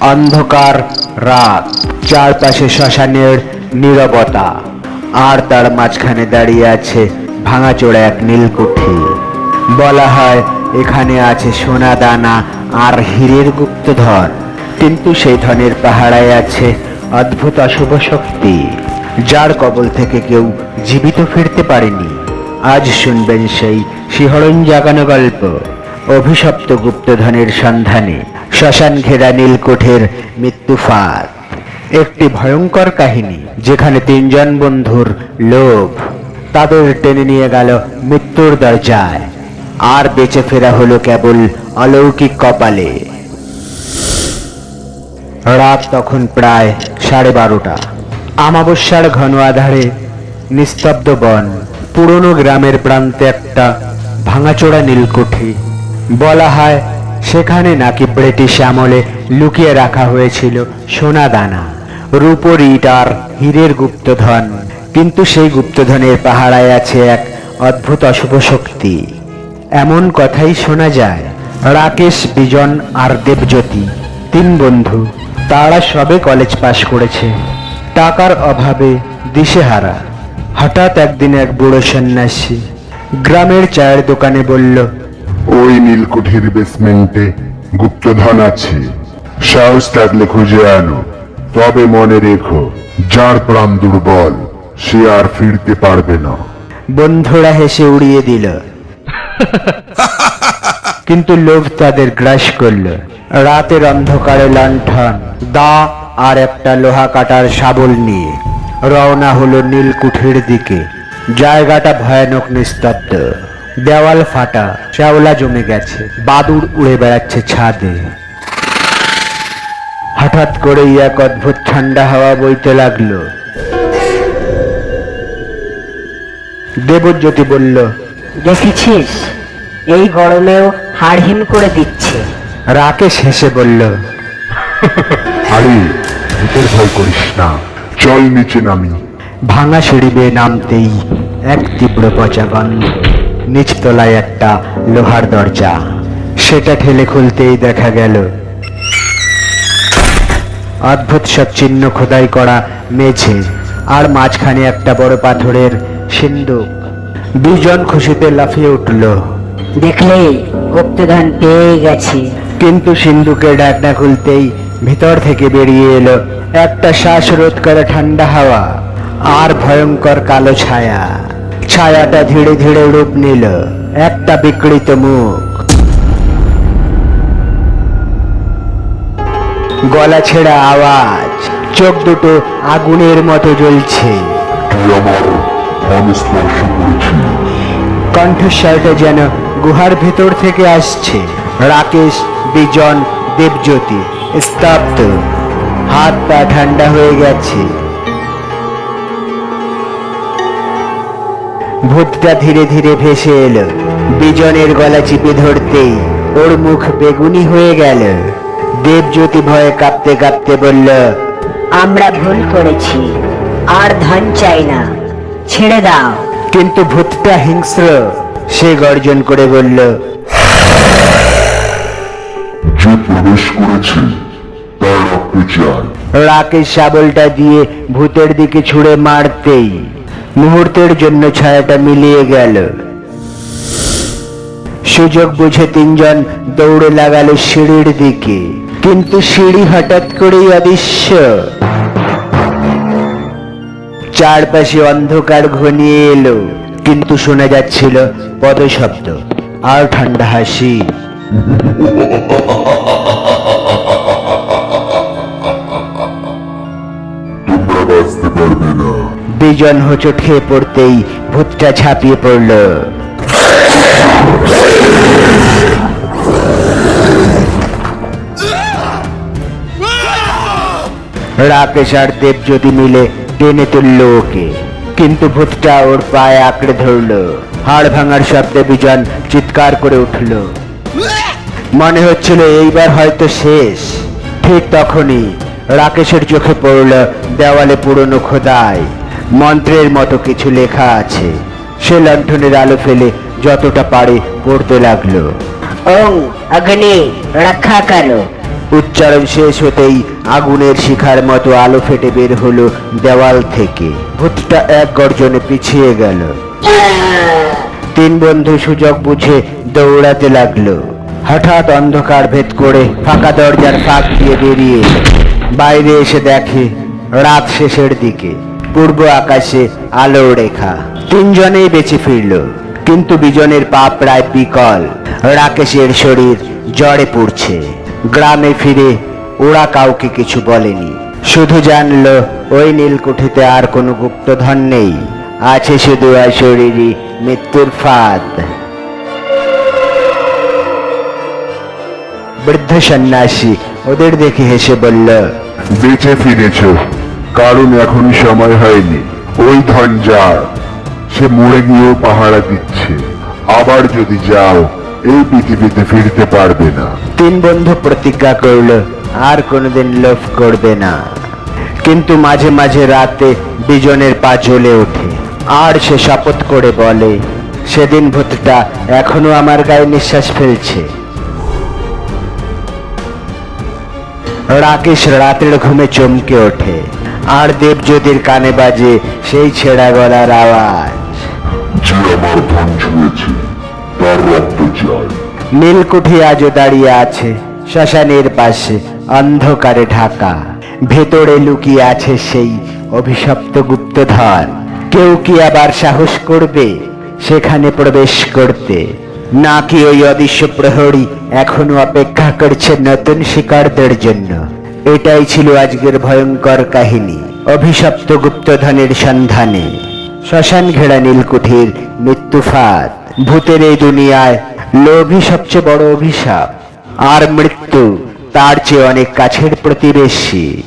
অন্ধকার রাত, চারপাশে শ্মশানের নীরবতা, আর তার মাঝখানে দাঁড়িয়ে আছে ভাঙাচোড়া এক নীলকুঠি। বলা হয়, এখানে আছে সোনা দানা আর হীরের গুপ্তধন, কিন্তু সেই ধনের পাহাড়ায় আছে অদ্ভুত অশুভ শক্তি, যার কবল থেকে কেউ জীবিত ফিরতে পারেনি। আজ শুনবেন সেই শিহরণ জাগানো গল্প। অভিশপ্ত গুপ্তধনের সন্ধানে শ্মশান ঘেরা নীলকুঠের মৃত্যুফাত একটি ভয়ঙ্কর কাহিনী, যেখানে তিনজন বন্ধুর লোভ তাদের টেনে নিয়ে গেল মৃত্যুর দরজায়। আর বেঁচে ফেরা হলো কেবল অলৌকিক কপালে। রাত তখন প্রায় সাড়ে বারোটা। আমাবস্যার ঘন আধারে নিস্তব্ধ বন, পুরনো গ্রামের প্রান্তে একটা ভাঙাচোড়া নীলকুঠি বলা হয়, সেখানে নাকি ব্রিটিশ আমলে লুকিয়ে রাখা হয়েছিল সোনা দানা, রূপর ইট আর হীরের গুপ্তধন। কিন্তু সেই গুপ্তধনের পাহাড়ায় আছে এক অদ্ভুত অশুভ শক্তি। এমন কথাই শোনা যায়, রাকেশ, বিজন আর দেবজ্যোতি, তিন বন্ধু, তারা সবে কলেজ পাশ করেছে। টাকার অভাবে দিশেহারা। হঠাৎ একদিন এক বুড়ো সন্ন্যাসী গ্রামের চায়ের দোকানে বলল ওই নীলকুঠির বেসমেন্টে গুপ্তধন আছে। সাহস থাকলে খুঁজে আনো। তবে মনে রেখো, যার প্রাণ দুর্বল, সে আর ফিরতে পারবে না। বন্ধুরা হেসে উড়িয়ে দিল। কিন্তু লোভ তাদের গ্রাস করল। রাতের অন্ধকারে লণ্ঠন, দা আর একটা লোহা কাটার শাবল নিয়ে। রওনা হলো নীলকুঠির দিকে। জায়গাটা ভয়ানক নিস্তব্ধ। দেওয়াল ফাটা শ্যাওলা জমে গেছে বাদুর উড়ে বেড়াচ্ছে ছাদে। হঠাৎ করে এক অদ্ভুত ঠান্ডা হাওয়া বইতে লাগল। দেবজ্যোতি বলল দেখেছিস? এই গরমেও হাড় হিম করে দিচ্ছে। রাকেশ হেসে বলল আরে ভূতের ভয় করিস না চল নিচে নামি। ভাঙা সিঁড়ি বেয়ে নামতেই এক তীব্র পচা গন্ধ। নিচতলায় একটা লোহার দরজা। সেটা ঠেলে খুলতেই দেখা গেল অদ্ভুত সব চিহ্ন খোদাই করা মেঝে আর মাঝখানে একটা বড় পাথরের সিন্ধুক দুজন খুশিতে লাফিয়ে উঠল। দেখলে গুপ্তধন পেয়ে গেছি। কিন্তু সিন্ধুকের ঢাকনা খুলতেই ভিতর থেকে বেরিয়ে এলো একটা শ্বাসরোধ করে ঠান্ডা হাওয়া আর ভয়ঙ্কর কালো ছায়া। ছায়াটা ধীরে ধীরে রূপ নিল। একটা বিকৃত মুখ। গলা ছেঁড়া আওয়াজ। চোখ দুটো আগুনের মতো জ্বলছে। কণ্ঠস্বরটা যেন গুহার ভেতর থেকে আসছে। রাকেশ বিজন দেবজ্যোতি স্তব্ধ। হাত পা ঠান্ডা হয়ে গেছে। ভূতটা ধীরে ধীরে ভেসে এলো। বিজনের গলা চিপে ধরতেই ওর মুখ বেগুনি হয়ে গেল। দেবজ্যোতি ভয়ে কাঁপতে কাঁপতে বলল আমরা ভুল করেছি। আর ধন চাই না। ছেড়ে দাও। কিন্তু ভূতটা হিংস্র। সে গর্জন করে বলল যে প্রবেশ করেছে তার রক্ত চাই। রাকেশ শাবলটা দিয়ে ভূতের দিকে ছুঁড়ে মারতেই মুহূর্তের জন্য ছায়াটা মিলিয়ে গেল। সুযোগ বুঝে তিনজন দৌড়ে লাগালো সিঁড়ির দিকে। কিন্তু সিঁড়ি হঠাৎ করেই অদৃশ্য। চারপাশে অন্ধকার ঘনিয়ে এলো, কিন্তু শোনা যাচ্ছিল পদশব্দ, আর ঠান্ডা হাসি। বিজন হোঁচট খেয়ে পড়তেই ভূতটা ঝাঁপিয়ে পড়ল। রাকেশ আর দেবজ্যোতি মিলে টেনে তুলল ওকে, কিন্তু ভূতটা ওর পায়ে আঁকড়ে ধরলো। হাড় ভাঙার শব্দে বিজন চিৎকার করে উঠল। মনে হচ্ছিল এইবার হয়তো শেষ। ঠিক তখনই রাকেশের চোখে পড়ল দেওয়ালে পুরনো খোদাই। মন্ত্রের মতো কিছু লেখা আছে। সে লণ্ঠনের আলো ফেলে যতটা পারে পড়তে লাগল। ওং অগ্নি রক্ষা করো। উচ্চারণ শেষ হতেই আগুনের শিখার মতো আলো ফেটে বের হলো দেওয়াল থেকে। ভূতটা এক গর্জনে পিছিয়ে গেল। তিন বন্ধু সুযোগ বুঝে দৌড়াতে লাগল। হঠাৎ অন্ধকার ভেদ করে ফাঁকা দরজার ফাঁক দিয়ে বেরিয়ে বাইরে এসে দেখে রাত শেষের দিকে। পূর্ব আকাশে আলো রেখা। তিনজনেই বেঁচে ফিরল, কিন্তু বিজনের পা প্রায় বিকল। রাকেশের শরীর জ্বরে পড়ছে। গ্রামে ফিরে ওরা কাউকে কিছু বলেনি। শুধু জানলো, ওই নীলকুঠিতে আর কোনো গুপ্তধন নেই। আছে শুধু শরীরই মৃত্যুর ফাঁদ। বৃদ্ধ সন্ন্যাসী ওদের দেখে হেসে বলল, বেঁচে ফিরেছ। কারণ এখনই সময় হয়নি। ওই ধন যার, সে মরে গিয়েও পাহারা দিচ্ছে। আবার যদি যাও, এই পৃথিবীতে ফিরতে পারবে না। তিন বন্ধু প্রতিজ্ঞা করল, আর কোনোদিন লোভ করবে না। কিন্তু মাঝে মাঝে রাতে বিজনের পা জ্বলে ওঠে। আর সে শপথ করে বলে, সেদিন ভূতটা এখনও আমার গায়ে নিঃশ্বাস ফেলছে। রাকেশ রাতের ঘুমে চমকে ওঠে। আর দেবজ্যোতির কানে বাজে সেই ছেঁড়া গলার আওয়াজ। যে আমার ধন ছুঁয়েছে তার রক্ত চাই। নীলকুঠি আজও দাঁড়িয়ে আছে শ্মশানের পাশে অন্ধকারে ঢাকা। ভেতরে লুকিয়ে আছে সেই অভিশপ্ত গুপ্তধন। কেউ কি আবার সাহস করবে সেখানে প্রবেশ করতে? নাকি ওই অদৃশ্য প্রহরী এখনও অপেক্ষা করছে নতুন শিকারদের জন্য? এটাই ছিল আজকের ভয়ঙ্কর কাহিনী। অভিশপ্ত গুপ্তধনের সন্ধানে। শ্মশান ঘেরা নীলকুঠির মৃত্যুফাত ভূতের এই দুনিয়ায় লোভই সবচেয়ে বড় অভিশাপ। আর মৃত্যু তার চেয়ে অনেক কাছের প্রতিবেশী।